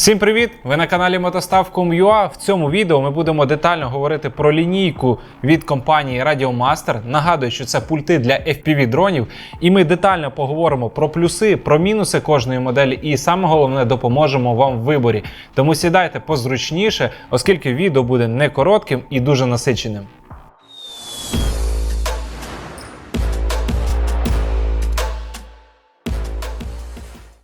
Всім привіт! Ви на каналі Мотостав.com.ua. В цьому відео ми будемо детально говорити про лінійку від компанії Radiomaster. Нагадую, що це пульти для FPV дронів, і ми детально поговоримо про плюси, про мінуси кожної моделі, і саме головне допоможемо вам в виборі. Тому сідайте позручніше, оскільки відео буде не коротким і дуже насиченим.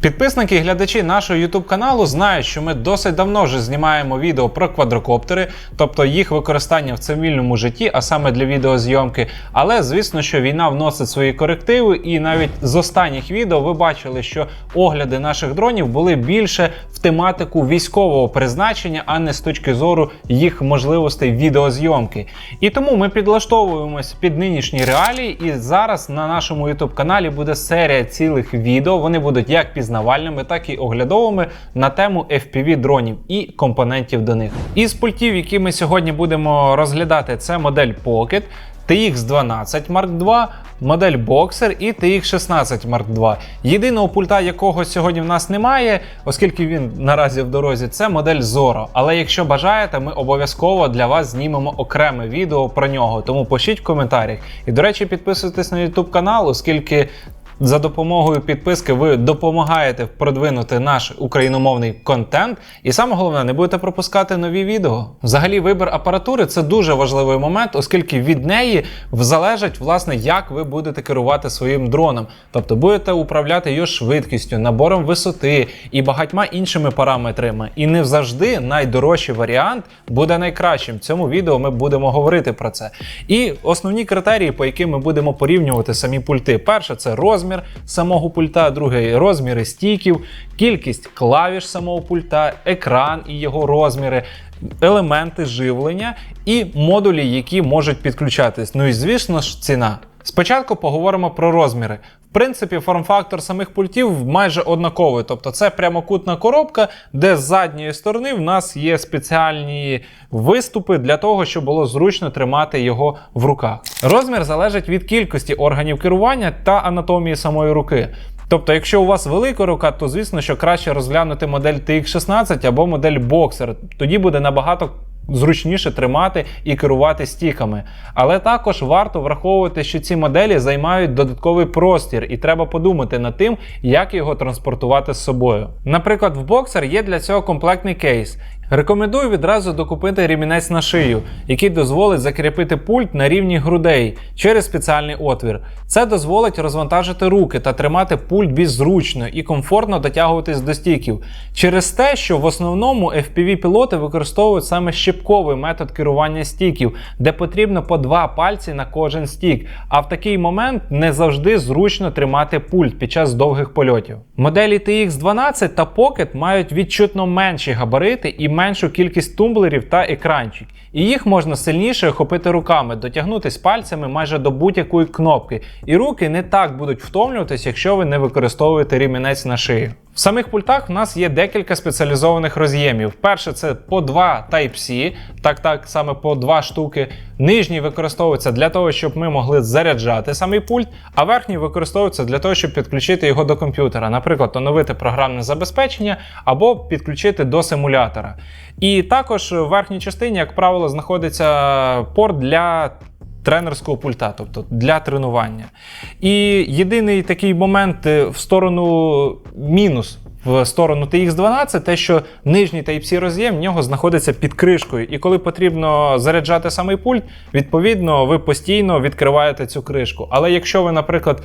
Підписники і глядачі нашого YouTube каналу знають, що ми досить давно вже знімаємо відео про квадрокоптери, тобто їх використання в цивільному житті, а саме для відеозйомки. Але звісно, що війна вносить свої корективи, і навіть з останніх відео ви бачили, що огляди наших дронів були більше в тематику військового призначення, а не з точки зору їх можливостей відеозйомки. І тому ми підлаштовуємось під нинішні реалії. І зараз на нашому YouTube каналі буде серія цілих відео. Вони будуть як пізнавальними, так і оглядовими на тему FPV дронів і компонентів до них. Із пультів, які ми сьогодні будемо розглядати, це модель Pocket. TX12 Mark II, модель Boxer і TX16 Mark II. Єдиного пульта, якого сьогодні в нас немає, оскільки він наразі в дорозі, це модель Zorro. Але якщо бажаєте, ми обов'язково для вас знімемо окреме відео про нього. Тому пишіть в коментарях. І, до речі, підписуйтесь на YouTube канал, оскільки. За допомогою підписки ви допомагаєте продвинути наш україномовний контент, і саме головне, не будете пропускати нові відео. Взагалі, вибір апаратури це дуже важливий момент, оскільки від неї залежить, власне, як ви будете керувати своїм дроном. Тобто будете управляти його швидкістю, набором висоти і багатьма іншими параметрами. І не завжди найдорожчий варіант буде найкращим. В цьому відео ми будемо говорити про це. І основні критерії, по яким ми будемо порівнювати самі пульти. Перше це розмір самого пульта, друге розміри стіків, кількість клавіш самого пульта, екран і його розміри. Елементи живлення і модулі, які можуть підключатись. Ну і звісно ж, ціна. Спочатку поговоримо про розміри. В принципі, форм-фактор самих пультів майже однаковий. Тобто це прямокутна коробка, де з задньої сторони в нас є спеціальні виступи для того, щоб було зручно тримати його в руках. Розмір залежить від кількості органів керування та анатомії самої руки. Тобто, якщо у вас велика рука, то звісно, що краще розглянути модель TX16 або модель Boxer. Тоді буде набагато зручніше тримати і керувати стіками. Але також варто враховувати, що ці моделі займають додатковий простір, і треба подумати над тим, як його транспортувати з собою. Наприклад, в боксер є для цього комплектний кейс. Рекомендую відразу докупити ремінець на шию, який дозволить закріпити пульт на рівні грудей через спеціальний отвір. Це дозволить розвантажити руки та тримати пульт більш зручно і комфортно дотягуватись до стіків. Через те, що в основному FPV-пілоти використовують саме щепковий метод керування стіків, де потрібно по два пальці на кожен стік. А в такий момент не завжди зручно тримати пульт під час довгих польотів. Моделі TX12 та Pocket мають відчутно менші габарити і меншу кількість тумблерів та екранчик. І їх можна сильніше охопити руками, дотягнутись пальцями майже до будь-якої кнопки. І руки не так будуть втомлюватись, якщо ви не використовуєте рімінець на шию. В самих пультах в нас є декілька спеціалізованих роз'ємів. Перше це по 2 Type-C, так так саме по два штуки. Нижній використовується для того, щоб ми могли заряджати самий пульт, а верхній використовується для того, щоб підключити його до комп'ютера, наприклад, оновити програмне забезпечення або підключити до симулятора. І також в верхній частині, як правило, знаходиться порт для тренерського пульта, тобто для тренування. І єдиний такий момент е, в сторону мінус. В сторону TX12, те, що нижній Type-C роз'єм в нього знаходиться під кришкою. І коли потрібно заряджати самий пульт, відповідно, ви постійно відкриваєте цю кришку. Але якщо ви, наприклад,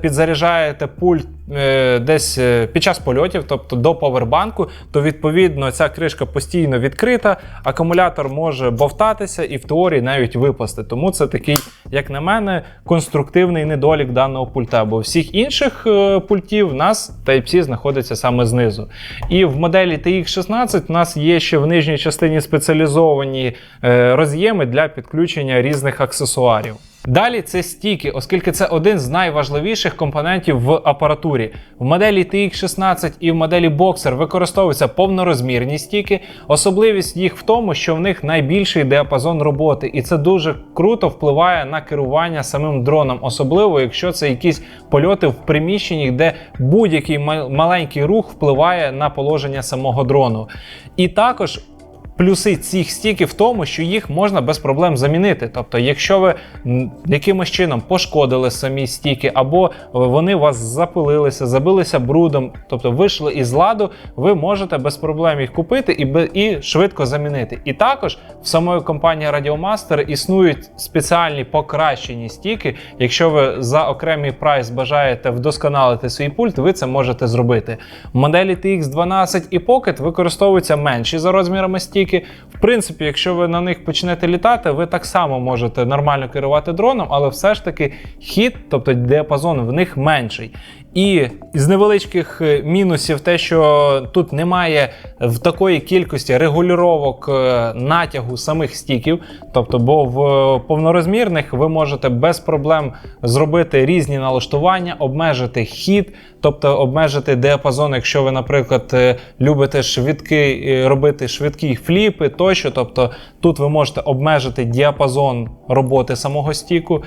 підзаряджаєте пульт е, десь е, під час польотів, тобто до повербанку, то відповідно ця кришка постійно відкрита, акумулятор може бовтатися і в теорії навіть випасти. Тому це такий, як на мене, конструктивний недолік даного пульта. Бо всіх інших е, пультів в нас Type-C знаходиться саме знизу. І в моделі TX16 у нас є ще в нижній частині спеціалізовані е, роз'єми для підключення різних аксесуарів. Далі це стіки, оскільки це один з найважливіших компонентів в апаратурі. В моделі TX16 і в моделі Boxer використовуються повнорозмірні стіки. Особливість їх в тому, що в них найбільший діапазон роботи, і це дуже круто впливає на керування самим дроном, особливо якщо це якісь польоти в приміщенні, де будь-який маленький рух впливає на положення самого дрону. І також Плюси цих стіків в тому, що їх можна без проблем замінити. Тобто, якщо ви якимось чином пошкодили самі стіки, або вони у вас запилилися, забилися брудом, тобто вийшли із ладу, ви можете без проблем їх купити і, і швидко замінити. І також в самої компанії Radiomaster існують спеціальні покращені стіки. Якщо ви за окремий прайс бажаєте вдосконалити свій пульт, ви це можете зробити. Моделі TX12 і Pocket використовуються менші за розмірами стіки. В принципі, якщо ви на них почнете літати, ви так само можете нормально керувати дроном, але все ж таки хід, тобто діапазон в них менший. І з невеличких е, мінусів, те, що тут немає в такої кількості регулювання е, натягу самих стіків. Тобто, бо в е, повнорозмірних ви можете без проблем зробити різні налаштування, обмежити хід, тобто обмежити діапазон, якщо ви, наприклад, любите швидкий е, робити швидкі фліпи тощо. Тобто тут ви можете обмежити діапазон роботи самого стіку.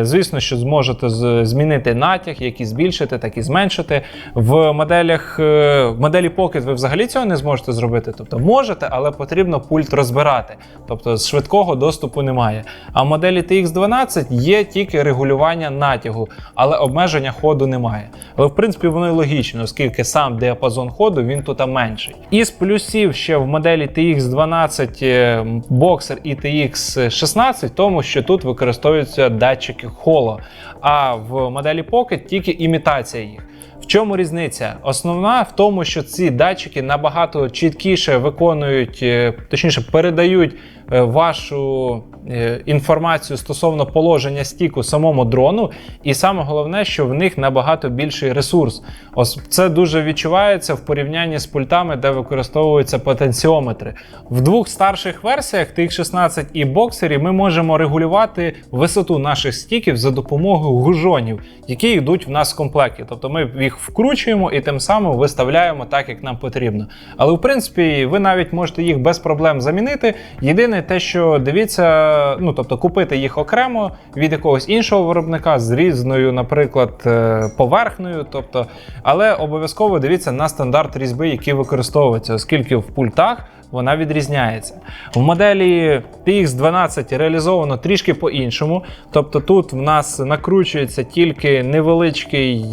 Звісно, що зможете змінити натяг, як і збільшити, так і зменшити. В моделях е, в моделі Pocket ви взагалі цього не зможете зробити. Тобто можете, але потрібно пульт розбирати. Тобто з швидкого доступу немає. А в моделі TX12 є тільки регулювання натягу, але обмеження ходу немає. Але в принципі воно і логічно, оскільки сам діапазон ходу він тут менший. Із плюсів ще в моделі TX12 е, Boxer і TX16, тому що тут використовуються датчики холо, а в моделі Pocket тільки імітація їх. В чому різниця? Основна в тому, що ці датчики набагато чіткіше виконують, е, точніше, передають вашу е, інформацію стосовно положення стіку самому дрону, і саме головне, що в них набагато більший ресурс. Ось це дуже відчувається в порівнянні з пультами, де використовуються потенціометри. В двох старших версіях TX16 і Boxer ми можемо регулювати висоту наших стіків за допомогою гужонів, які йдуть в нас в комплекті. Тобто ми їх вкручуємо і тим самим виставляємо так, як нам потрібно. Але в принципі, ви навіть можете їх без проблем замінити. Єдине те, що дивіться, ну тобто купити їх окремо від якогось іншого виробника з різною, наприклад, е, поверхнею. Тобто, але обов'язково дивіться на стандарт різьби, який використовується, оскільки в пультах. Вона відрізняється. В моделі TX12 реалізовано трішки по-іншому. Тобто тут в нас накручується тільки невеличкий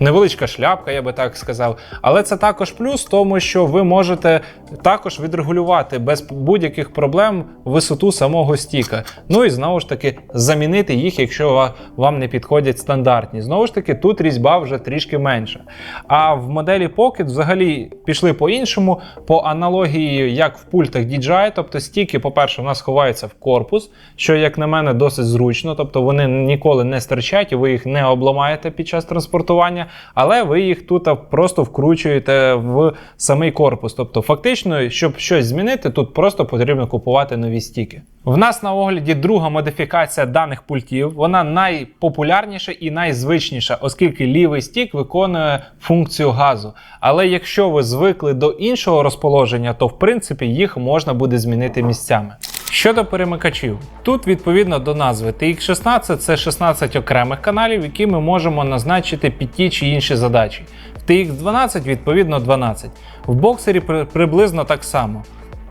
невеличка шляпка, я би так сказав. Але це також плюс, тому що ви можете також відрегулювати без будь-яких проблем висоту самого стіка. Ну і знову ж таки замінити їх, якщо вам не підходять стандартні. Знову ж таки, тут різьба вже трішки менша. А в моделі Pocket взагалі пішли по-іншому, по аналогії, як в пультах DJI, тобто стіки, по-перше, у нас ховаються в корпус, що, як на мене, досить зручно, тобто вони ніколи не стирчать, і ви їх не обламаєте під час транспортування, але ви їх тут просто вкручуєте в самий корпус. Тобто, фактично, щоб щось змінити, тут просто потрібно купувати нові стіки. В нас на огляді друга модифікація даних пультів. Вона найпопулярніша і найзвичніша, оскільки лівий стік виконує функцію газу. Але якщо ви звикли до іншого розположення, то в принципі їх можна буде змінити місцями. Щодо перемикачів, тут відповідно до назви TX16 це 16 окремих каналів, які ми можемо назначити під ті чи інші задачі. В TX12 відповідно 12. В боксері при- приблизно так само.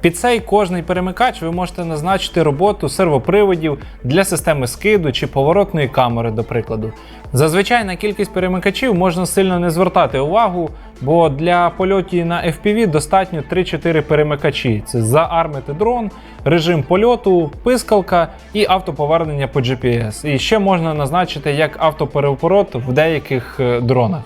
Під цей кожний перемикач ви можете назначити роботу сервоприводів для системи скиду чи поворотної камери, до прикладу. Зазвичай на кількість перемикачів можна сильно не звертати увагу, бо для польотів на FPV достатньо 3-4 перемикачі: це заармити дрон, режим польоту, пискалка і автоповернення по GPS. І ще можна назначити як автопереворот в деяких е, дронах.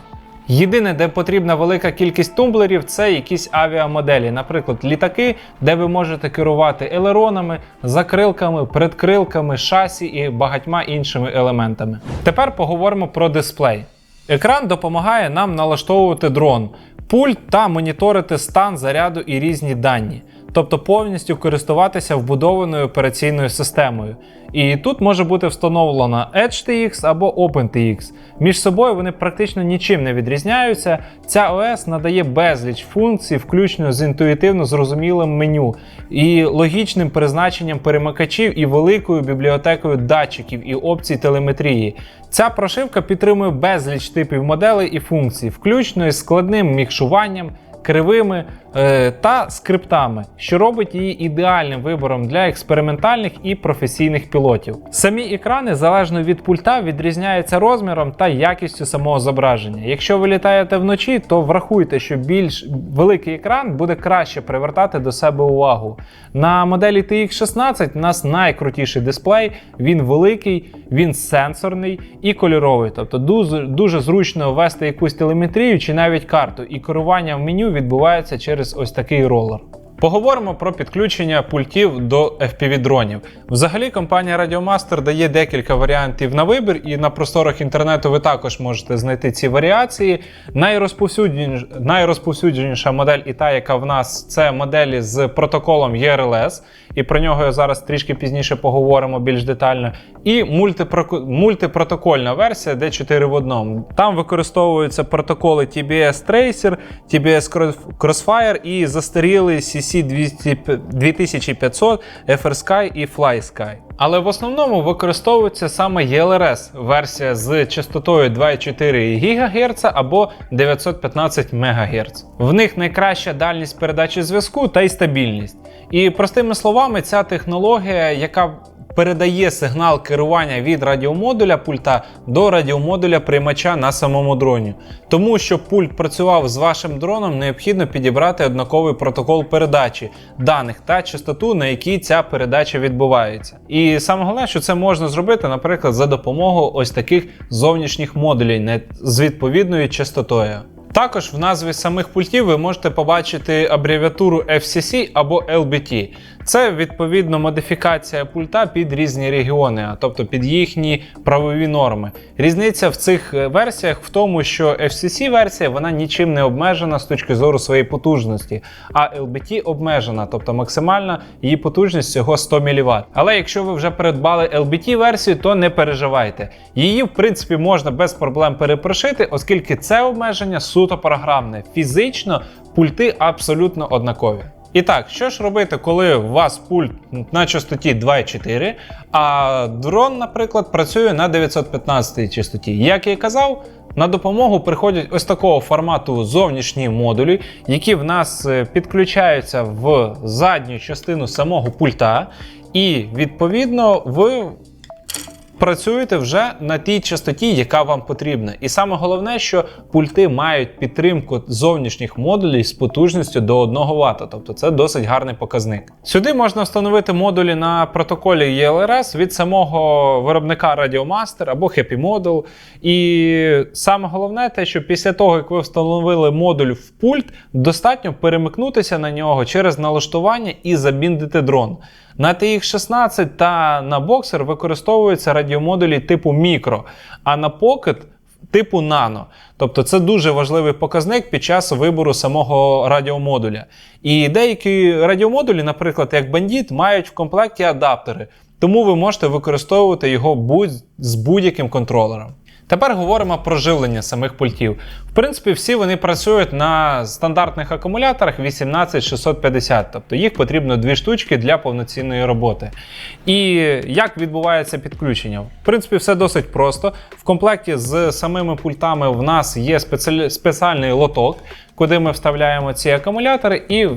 Єдине, де потрібна велика кількість тумблерів, це якісь авіамоделі, наприклад, літаки, де ви можете керувати елеронами, закрилками, предкрилками, шасі і багатьма іншими елементами. Тепер поговоримо про дисплей. Екран допомагає нам налаштовувати дрон, пульт та моніторити стан заряду і різні дані. Тобто повністю користуватися вбудованою операційною системою. І тут може бути встановлена EdgeTX або OpenTX. Між собою вони практично нічим не відрізняються. Ця ОС надає безліч функцій, включно з інтуїтивно зрозумілим меню і логічним призначенням перемикачів і великою бібліотекою датчиків і опцій телеметрії. Ця прошивка підтримує безліч типів моделей і функцій, включно із складним мікшуванням, кривими та скриптами, що робить її ідеальним вибором для експериментальних і професійних пілотів. Самі екрани, залежно від пульта, відрізняються розміром та якістю самого зображення. Якщо ви літаєте вночі, то врахуйте, що більш великий екран буде краще привертати до себе увагу. На моделі TX16 у нас найкрутіший дисплей, він великий, він сенсорний і кольоровий. Тобто дуже, дуже зручно ввести якусь телеметрію чи навіть карту, і керування в меню відбувається через ось такий ролер. Поговоримо про підключення пультів до FPV-дронів. Взагалі, компанія Radiomaster дає декілька варіантів на вибір, і на просторах інтернету ви також можете знайти ці варіації. Найрозповсюдженіша, найрозповсюдженіша модель і та, яка в нас це моделі з протоколом ERLS, і про нього я зараз трішки пізніше поговоримо більш детально. І мультипроко- мультипротокольна версія D4 в одному. Там використовуються протоколи TBS Tracer, TBS Crossfire і застарілий CC 2500, FrSky і FlySky. Але в основному використовується саме ELRS версія з частотою 2,4 ГГц або 915 МГц. В них найкраща дальність передачі зв'язку та й стабільність. І простими словами, ця технологія, яка передає сигнал керування від радіомодуля пульта до радіомодуля приймача на самому дроні. Тому щоб пульт працював з вашим дроном, необхідно підібрати однаковий протокол передачі даних та частоту, на якій ця передача відбувається. І саме головне, що це можна зробити, наприклад, за допомогою ось таких зовнішніх модулей не- з відповідною частотою. Також в назві самих пультів ви можете побачити абревіатуру FCC або LBT. Це відповідно модифікація пульта під різні регіони, а тобто під їхні правові норми. Різниця в цих е, версіях в тому, що FCC версія вона нічим не обмежена з точки зору своєї потужності, а LBT обмежена, тобто максимальна її потужність всього 100 мВт. Але якщо ви вже придбали LBT версію, то не переживайте. Її в принципі можна без проблем перепрошити, оскільки це обмеження суто програмне. Фізично пульти абсолютно однакові. І так, що ж робити, коли у вас пульт на частоті 2,4, а дрон, наприклад, працює на 915 частоті. Як я і казав, на допомогу приходять ось такого формату зовнішні модулі, які в нас е, підключаються в задню частину самого пульта, і відповідно ви працюєте вже на тій частоті, яка вам потрібна. І саме головне, що пульти мають підтримку зовнішніх модулів з потужністю до 1 Вт, тобто це досить гарний показник. Сюди можна встановити модулі на протоколі ELRS від самого виробника Radiomaster або Happy Model. І саме головне те, що після того, як ви встановили модуль в пульт, достатньо перемикнутися на нього через налаштування і забіндити дрон. На TX16 та на Boxer використовуються радіомодулі типу мікро, а на Pocket типу нано. Тобто це дуже важливий показник під час вибору самого радіомодуля. І деякі радіомодулі, наприклад, як Bandit, мають в комплекті адаптери, тому ви можете використовувати його будь з будь-яким контролером. Тепер говоримо про живлення самих пультів. В принципі, всі вони працюють на стандартних акумуляторах 18650, тобто їх потрібно дві штучки для повноцінної роботи. І як відбувається підключення? В принципі, все досить просто. В комплекті з самими пультами в нас є спеціальний лоток, куди ми вставляємо ці акумулятори і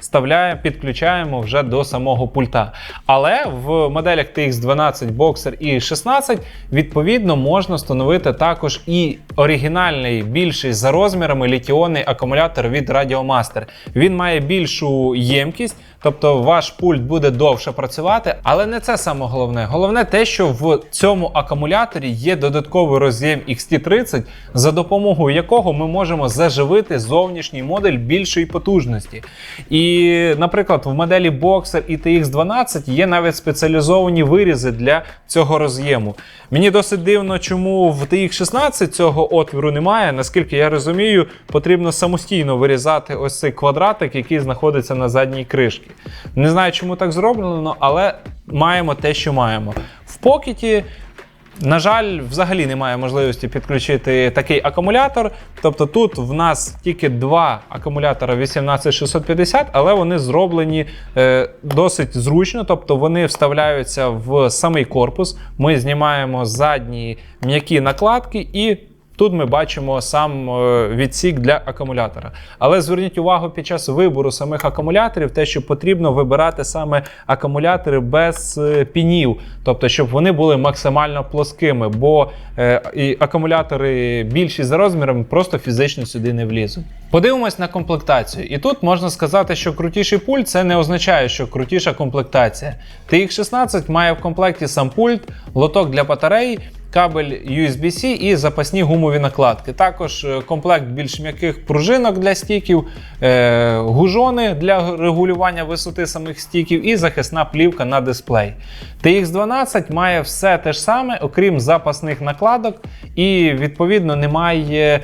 вставляємо, підключаємо вже до самого пульта. Але в моделях TX12, Boxer і 16 відповідно можна встановити також і оригінальний більший за розмірами літіонний акумулятор від Radiomaster. Він має більшу ємкість, тобто ваш пульт буде довше працювати, але не це саме головне. Головне те, що в цьому акумуляторі є додатковий роз'єм XT30, за допомогою якого ми можемо заживити зовнішній зовнішній модуль більшої потужності. І, наприклад, в моделі Boxer і TX12 є навіть спеціалізовані вирізи для цього роз'єму. Мені досить дивно, чому в TX16 цього отвору немає. Наскільки я розумію, потрібно самостійно вирізати ось цей квадратик, який знаходиться на задній кришці. Не знаю, чому так зроблено, але маємо те, що маємо. В покеті. На жаль, взагалі немає можливості підключити такий акумулятор. Тобто тут в нас тільки два акумулятора 18650, але вони зроблені е, досить зручно, тобто вони вставляються в самий корпус. Ми знімаємо задні м'які накладки і. Тут ми бачимо сам е, відсік для акумулятора. Але зверніть увагу під час вибору самих акумуляторів, те, що потрібно вибирати саме акумулятори без е, пінів, тобто, щоб вони були максимально плоскими, бо е, і акумулятори більші за розміром просто фізично сюди не влізуть. Подивимось на комплектацію. І тут можна сказати, що крутіший пульт це не означає, що крутіша комплектація. TX16 має в комплекті сам пульт, лоток для батарей кабель USB-C і запасні гумові накладки. Також е, комплект більш м'яких пружинок для стіків, е, гужони для регулювання висоти самих стіків і захисна плівка на дисплей. TX12 має все те ж саме, окрім запасних накладок, і відповідно немає.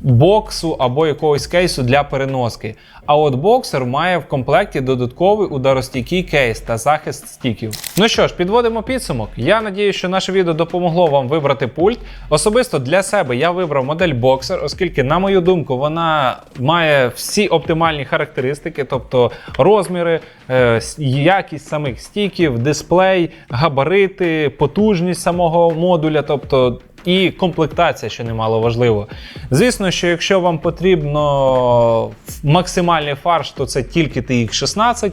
Боксу або якогось кейсу для переноски. А от боксер має в комплекті додатковий ударостійкий кейс та захист стіків. Ну що ж, підводимо підсумок. Я надію, що наше відео допомогло вам вибрати пульт. Особисто для себе я вибрав модель боксер, оскільки, на мою думку, вона має всі оптимальні характеристики, тобто розміри, е, якість самих стіків, дисплей, габарити, потужність самого модуля. тобто і комплектація, що немало важливо. Звісно, що якщо вам потрібно максимальний фарш, то це тільки TX16.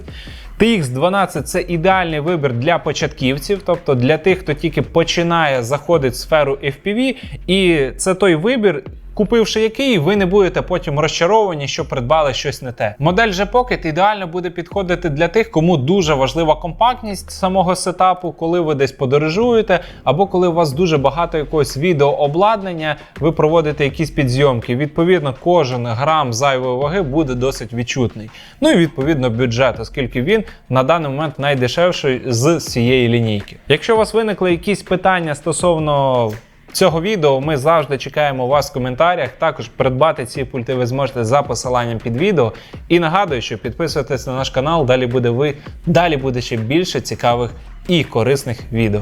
TX12 це ідеальний вибір для початківців, тобто для тих, хто тільки починає заходити в сферу FPV, і це той вибір. Купивши який, ви не будете потім розчаровані, що придбали щось не те. Модель G Pocket ідеально буде підходити для тих, кому дуже важлива компактність самого сетапу, коли ви десь подорожуєте, або коли у вас дуже багато якогось відеообладнання, ви проводите якісь підзйомки. Відповідно, кожен грам зайвої ваги буде досить відчутний. Ну і відповідно бюджет, оскільки він на даний момент найдешевший з цієї лінійки. Якщо у вас виникли якісь питання стосовно цього відео ми завжди чекаємо вас в коментарях. Також придбати ці пульти ви зможете за посиланням під відео. І нагадую, що підписуйтесь на наш канал. Далі буде ви, далі буде ще більше цікавих і корисних відео.